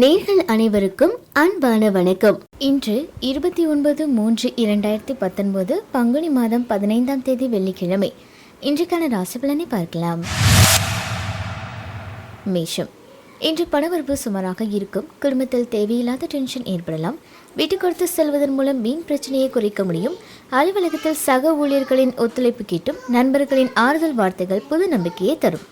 நேர்கள் அனைவருக்கும் அன்பான வணக்கம். இன்று இருபத்தி ஒன்பது மூன்று இரண்டாயிரத்தி பத்தொன்பது பங்குனி மாதம் பதினைந்தாம் தேதி வெள்ளிக்கிழமை. இன்றைக்கான ராசி பலனை பார்க்கலாம். மேஷம். இன்று பணவரவு சுமாராக இருக்கும். குடும்பத்தில் தேவையில்லாத டென்ஷன் ஏற்படலாம். விட்டு கொடுத்து செல்வதன் மூலம் மீன் பிரச்சனையை குறைக்க முடியும். அலுவலகத்தில் சக ஊழியர்களின் ஒத்துழைப்பு கிட்டும். நண்பர்களின் ஆறுதல் வார்த்தைகள் புது நம்பிக்கையை தரும்.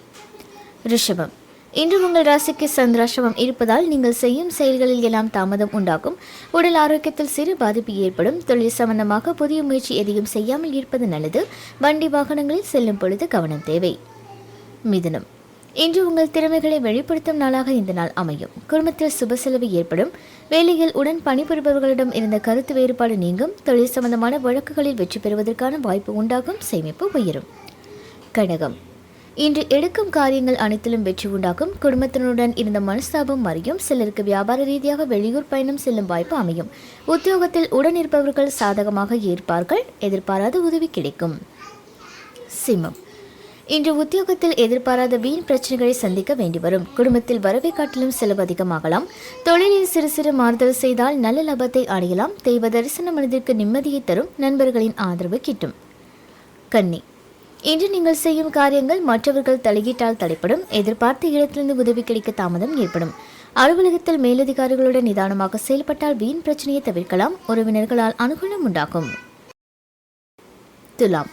ரிஷபம். இன்று உங்கள் ராசிக்கு சந்திராசிரமம் இருப்பதால் நீங்கள் செய்யும் செயல்களில் எல்லாம் தாமதம் உண்டாகும். உடல் ஆரோக்கியத்தில் சிறு பாதிப்பு ஏற்படும். தொழில் சம்பந்தமாக புதிய முயற்சி எதையும் செய்யாமல் இருப்பது நல்லது. வண்டி வாகனங்களில் செல்லும் பொழுது கவனம் தேவை. மிதுனம். இன்று உங்கள் திறமைகளை வெளிப்படுத்தும் நாளாக இந்த நாள் அமையும். குடும்பத்தில் சுப செலவு ஏற்படும். வேலையில் உடன் பணிபுரிபவர்களிடம் இருந்த கருத்து வேறுபாடு நீங்கும். தொழில் சம்பந்தமான வழக்குகளில் வெற்றி பெறுவதற்கான வாய்ப்பு உண்டாகும். சேமிப்பு உயரும். கடகம். இன்று எடுக்கும் காரியங்கள் அனைத்திலும் வெற்றி உண்டாகும். குடும்பத்தினருடன் இருந்த மனஸ்தாபம் மறையும் சிலருக்கு வியாபார ரீதியாக வெளியூர் பயணம் செல்லும் வாய்ப்பு அமையும். உத்தியோகத்தில் உடன் இருப்பவர்கள் சாதகமாக ஏற்பார்கள் எதிர்பாராத உதவி கிடைக்கும். சிம்மம். இன்று உத்தியோகத்தில் எதிர்பாராத வீண் பிரச்சனைகளை சந்திக்க வேண்டி வரும். குடும்பத்தில் வரவை காட்டிலும் செலவு அதிகமாகலாம். தொழிலில் சிறு சிறு மாறுதல் செய்தால் நல்ல லாபத்தை அடையலாம். தெய்வ தரிசன மனதிற்கு நிம்மதியை தரும். நண்பர்களின் ஆதரவு கிட்டும். கன்னி. இன்று நீங்கள் செய்யும் காரியங்கள் மற்றவர்கள் தலையீட்டால் தடைப்படும் எதிர்பார்த்த இடத்திலிருந்து உதவி கிடைக்க தாமதம் ஏற்படும். அலுவலகத்தில் மேலதிகாரிகளுடன் நிதானமாக செயல்பட்டால் வீண் பிரச்சனையை தவிர்க்கலாம் உறவினர்களால் அனுகூலம் உண்டாகும். துலாம்.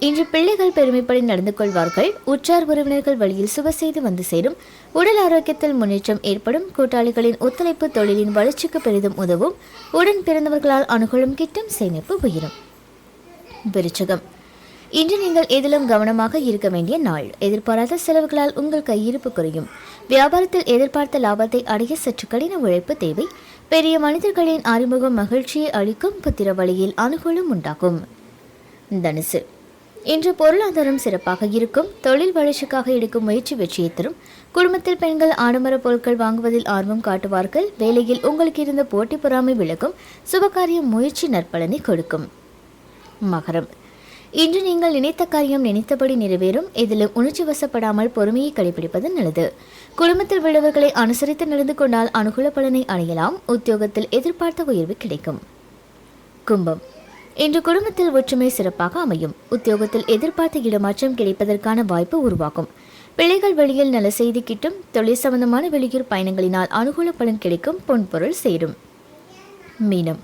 இன்று பிள்ளைகள் பெருமைப்படி நடந்து கொள்வார்கள் உற்றார் உறவினர்கள் வழியில் சுப செய்து வந்து சேரும் உடல் ஆரோக்கியத்தில் முன்னேற்றம் ஏற்படும் கூட்டாளிகளின் ஒத்துழைப்பு தொழிலின் வளர்ச்சிக்கு பெரிதும் உதவும் உடன் பிறந்தவர்களால் அனுகூலம் கிட்டும் சேமிப்பு உயரும். விருச்சகம். இன்று நீங்கள் எதிலும் கவனமாக இருக்க வேண்டிய நாள். எதிர்பாராத செலவுகளால் உங்கள் கையிருப்பு குறையும். வியாபாரத்தில் எதிர்பார்த்த லாபத்தை அடைய சற்று கடின உழைப்பு தேவை. பெரிய மனிதர்களின் அறிமுகம் மகிழ்ச்சியை அளிக்கும் புத்திர வழியில் அனுகூலம் உண்டாகும். தனுசு. இன்று பொருளாதாரம் சிறப்பாக இருக்கும். தொழில் வளர்ச்சிக்காக எடுக்கும் முயற்சி வெற்றியை தரும். குடும்பத்தில் பெண்கள் ஆடம்பர பொருட்கள் வாங்குவதில் ஆர்வம் காட்டுவார்கள். வேலையில் உங்களுக்கு இருந்த போட்டி பொறாமை விலகும். சுபகாரிய முயற்சி நற்பலனை கொடுக்கும். மகரம். இன்று நீங்கள் நினைத்த காரியம் நினைத்தபடி நிறைவேறும். இதில் உணர்ச்சி வசப்படாமல் பொறுமையை கடைபிடிப்பது நல்லது. குடும்பத்தில் உள்ளவர்களை அனுசரித்து நடந்து கொண்டால் அனுகூல பலனை அடையலாம். உத்தியோகத்தில் எதிர்பார்த்த உயர்வு கிடைக்கும். கும்பம். இன்று குடும்பத்தில் ஒற்றுமை சிறப்பாக அமையும். உத்தியோகத்தில் எதிர்பார்த்த இடமாற்றம் கிடைப்பதற்கான வாய்ப்பு உருவாகும். பிள்ளைகள் வழியில் நல்ல செய்தி கிட்டும் தொழில் சம்பந்தமான வெளியூர் பயணங்களினால் அனுகூல பலன் கிடைக்கும் பொன்பொருள் சேரும். மீனம்.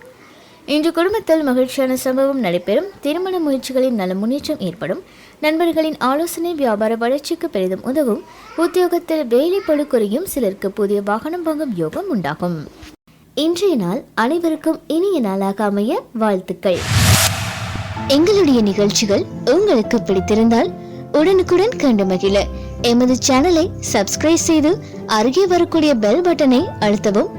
இன்று குடும்பத்தில் மகிழ்ச்சியான சம்பவம் நடைபெறும். திருமண முயற்சிகளின் நல்ல முன்னேற்றம் ஏற்படும். நண்பர்களின் ஆலோசனை வியாபார வளர்ச்சிக்கு பெரிதும் உதவும். உத்தியோகத்தில் வேலை பழு குறையும். சிலருக்கு புதிய வாகனம் வாங்கும் யோகம் உண்டாகும். இன்றைய நாள் அனைவருக்கும் இனிய நாளாக அமைய வாழ்த்துக்கள். எங்களுடைய நிகழ்ச்சிகள் உங்களுக்கு பிடித்திருந்தால் உடனுக்குடன் கண்டு மகிழ. எமது சேனலை சப்ஸ்கிரைப் செய்து அருகே வரக்கூடிய பெல் பட்டனை அழுத்தவும்.